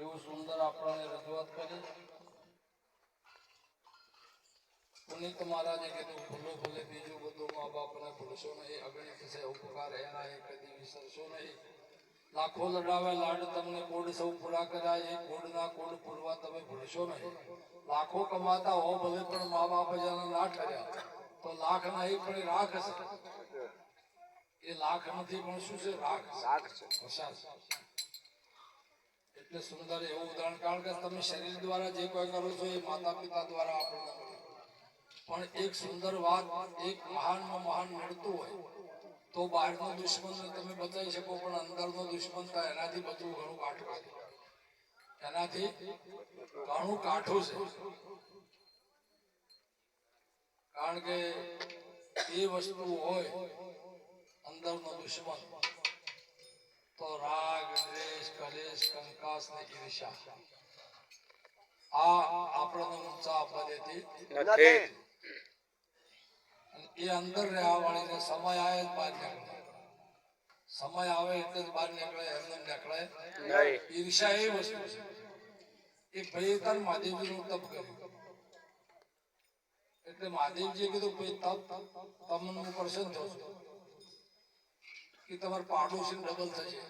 એવું સુંદર આપણને રજૂઆત કરી. પુનિત મહારાજે કીધું ભૂલો ભૂલે બીજું બધું મા બાપને ભૂલશો નહીં અગણિત છે ઉપકાર એના એ કદી વિસરશો નહીં. લાખો લડાવે લાડ તમને કોડ સૌ પૂરા કરાય એ કોડના કોડ પૂરવા તમે ભૂલશો નહીં. લાખો કમાતા હો ભલે પણ મા બાપ જેને ના ઠર્યા તો લાખ નહીં પણ રાખ છે. એ લાખ નથી પણ શું છે? રાખ. છે. રાખ છે. એટલે સુંદર એવું ઉદાહરણ, કારણ કે તમે શરીર દ્વારા જે કોઈ કરો છો એ માતા પિતા દ્વારા આપણને પણ એક સુંદર વાત, એક મહાનમાં મહાન મળતું હોય, તો બહારનો દુશ્મનને તમે બચાવી શકો, પણ અંદરનો દુશ્મન તો એનાથી બચવું ઘણું કાઠું છે. એનાથી ઘણું કાઠું છે. કારણ કે એ વસ્તુ હોય અંદરનો દુશ્મન. તો રાગ દ્વેષ કલેશ કંકાસ ને ઈર્ષા આ આપણને ઊંચા આપવા દેતી નથી એ અંદર રહેવા વાળીને સમય આવે જ બહાર નીકળે. સમય આવે એટલે જ બહાર નીકળે એમને નીકળે. ઈર્ષા એ વસ્તુ છે. એ ભાઈ તાર મહાદેવજીનું તપ કર્યું. એટલે મહાદેવજીએ કીધું ભાઈ તપ તમને હું પ્રસન્ન છું. કે તમારે પાડોશી ડબલ થશે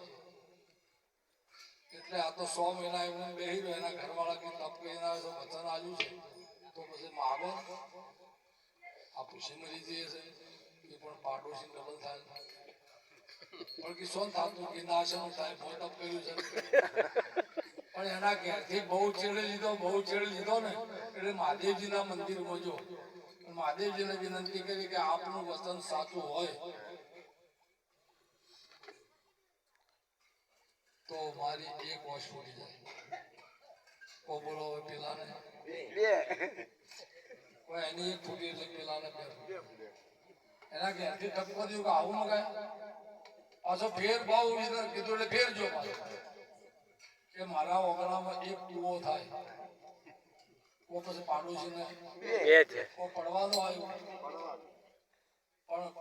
એટલે આ તો સો મહિના એમને બેહી રહ્યો, એના ઘરવાળા કે તપ એના તો વચન આવ્યું છે, તો પછી માગો આ પૂછી મરી જઈએ છે એ પણ પાડોશી ડબલ થાય. પણ કે શું થતું કે નાશન થાય બહુ તપ કર્યું છે. પણ એના ઘેરથી બહુ ચેડી લીધો, બહુ ચેડી લીધો ને, એટલે મહાદેવજીના મંદિરમાં જો, મહાદેવજીને વિનંતી કરી કે આપનું વચન સાચું હોય તો મારી એક વર્ષ ફૂટી જાય. કો બોલો હવે પેલાને. બે. એની એક ફૂટી એટલે પેલાને બે. એના ઘેરથી ટપકો દીધું કે આવું મગાય પાછો ફેર ભાવ વિધર કીધું એટલે ફેર જો કે મારા ઓગણામાં એક કૂવો થાય. કો પછી પાડોશીને બે છે. કો પડવાનો આવ્યો. પણ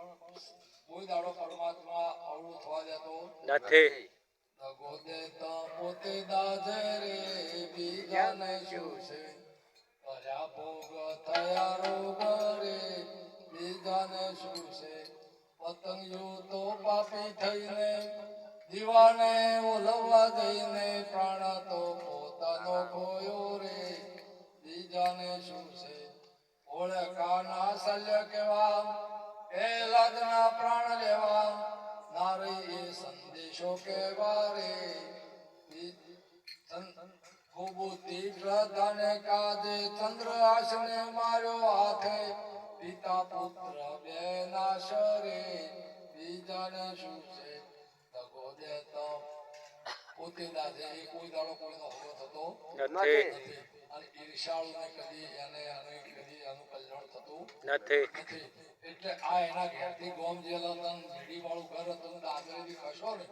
કોઈ દાડો પરમાત્મા અવળું થવા દેતો નથી. દગો ઓલવવા જઈને પ્રાણ તો પોતાનો ખોયો રે. બીજાને શું છે ઓળખાના શલ્ય કેવા, એ પ્રાણ સંદેશો કેવા રે ખૂબ તીવ્રતાને કાજે ચંદ્ર આસને માર્યો હાથે. પિતા પુત્ર બે નાશ બીજાને શું છે? દગો દેતો પોતે દાજે કોઈ દાડો કોઈનો હોવો થતો નથી. નથી. અને ઈર્ષાળુને કદી એને કદી એનું કલ્યાણ થતું નથી. એટલે આ એના ઘેરથી ગોમ જેલ હતા વાળું ઘર હતું દાદરેથી ખસો ને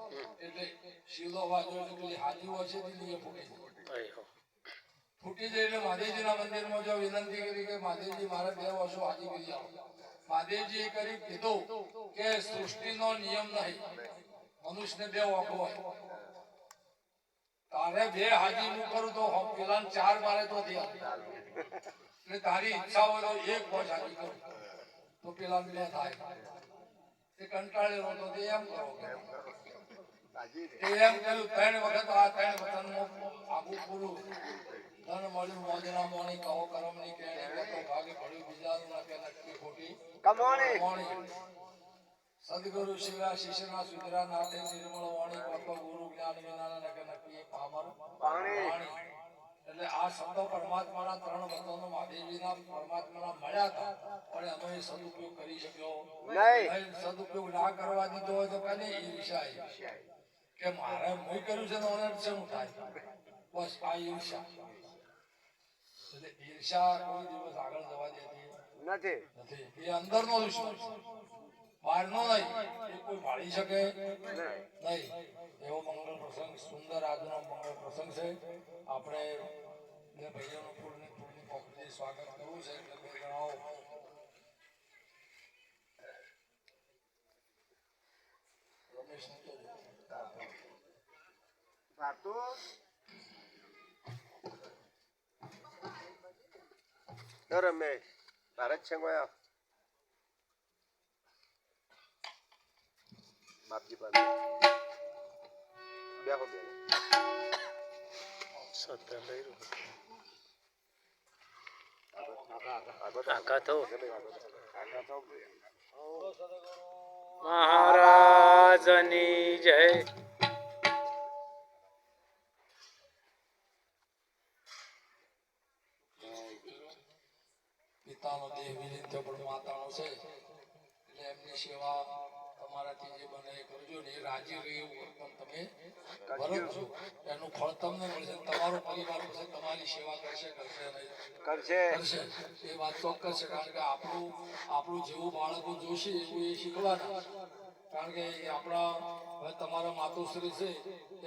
એટલે શીલો વાજો એટલે પેલી હાજી વર્ષે દીધી એ ફૂટી ફૂટી જાય એટલે મહાદેવજીના મંદિરમાં જો વિનંતી કરી કે મહાદેવજી મારે બે વર્ષો હાજી કરી આવો. મહાદેવજીએ કરી કીધું કે સૃષ્ટિનો નિયમ નહીં મનુષ્યને બે ઓખો હોય. તારે બે હાજી હું કરું તો પેલા ચાર મારે તો થયા તારી ઈચ્છા હોય તો એક વર્ષ હાજી કરું. તો પેલા પેલા થાય. તે કંટાળેલો તો તે એમ કરો તે એમ કર્યું ત્રણ વખત આ ત્રણ વચનનું આખું પૂરું. ધન મળ્યું મોજના મોણી કહો કરમની કેણી તો ભાગે પડ્યું બીજાનું ના કે નક્કી ખોટી. કમોણી સદગુરુ શિવા શિષ્યના સુધરા નાથે નિર્મળ વાણી ગુરુ જ્ઞાન વિના ન કે નક્કી પામર. પાણી. શબ્દો પરમાત્માના ત્રણ વચનો મહાદેવજીના પરમાત્માના મળ્યા હતા પણ એનો એ સદુપયોગ કરી શક્યો. નહીં. સદુપયોગ ના કરવા દીધો હોય તો કદી ઈર્ષા આવી. કે મારે મુઈ કર્યું છે ને ઓને શું થાય? બસ આ ઈર્ષા. એટલે ઈર્ષા કોઈ દિવસ આગળ જવા દેતી નથી. નથી. એ અંદરનો દુશ્મન બહારનો નહીં. એ કોઈ ભાળી શકે? નહીં. એવો મંગળ પ્રસંગ સુંદર આજનો મંગળ પ્રસંગ છે. આપણે બે ભાઈઓનું કુળને કુળની કોકરી સ્વાગત કરવું છે. એટલે બે જણાઓ રમેશ તો વાતો? રમેશ ભારત છે ગયા બાપજી બાપ બેહો બેન મહારાજની જય. પિતાનો દેહ વિલીન થયો પણ માતાનો છે. એટલે એમની સેવા તમારાથી જે બને એ કરજો ને એ રાજી રહે એવું વર્તન તમે ભરજો એનું ફળ તમને મળશે તમારો પરિવાર છે તમારી સેવા કરશે કરશે કરશે. કરશે. એ વાત ચોક્કસ છે કારણ કે આપણું આપણું જેવું બાળકો જોશે એવું એ શીખવાના. કારણ કે એ આપણા હવે તમારા માતુશ્રી છે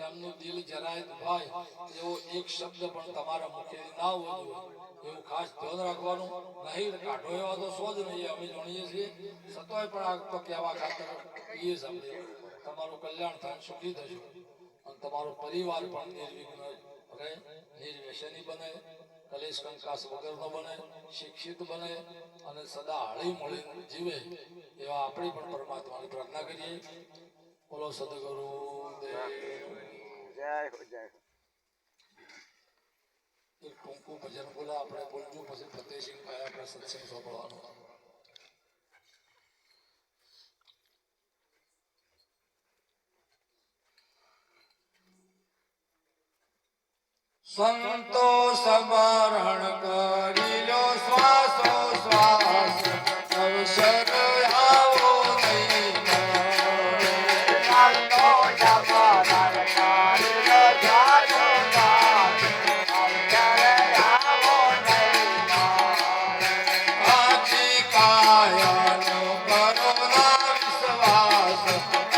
એમનું દિલ જરાય દુભાય એવો એક શબ્દ પણ તમારા મુખે ના હોવો જોઈએ એવું ખાસ ધ્યાન રાખવાનું. નહીં કાઢો એવા તો સો જ નહીં અમે જાણીએ છીએ. સતોય પણ આ તો કહેવા ખાતર એ સમજે તમારું કલ્યાણ થાય, સુખી થશો. અને તમારો પરિવાર પણ નિર્વિઘ્ન રહે. નિર્વ્યસની બને. કલેશ કંકાસ વગરનો બને, શિક્ષિત બને અને સદા હળી મળી જીવે એવા આપણે પણ પરમાત્માની પ્રાર્થના કરીએ. બોલો સદગુરુ જય જય હો ભજન બોલા આપણે બોલવું પછી ફતેહસિંહ ભાઈ આપણે સત્સંગ સાંભળવાનો. સંતો સમરણ કરી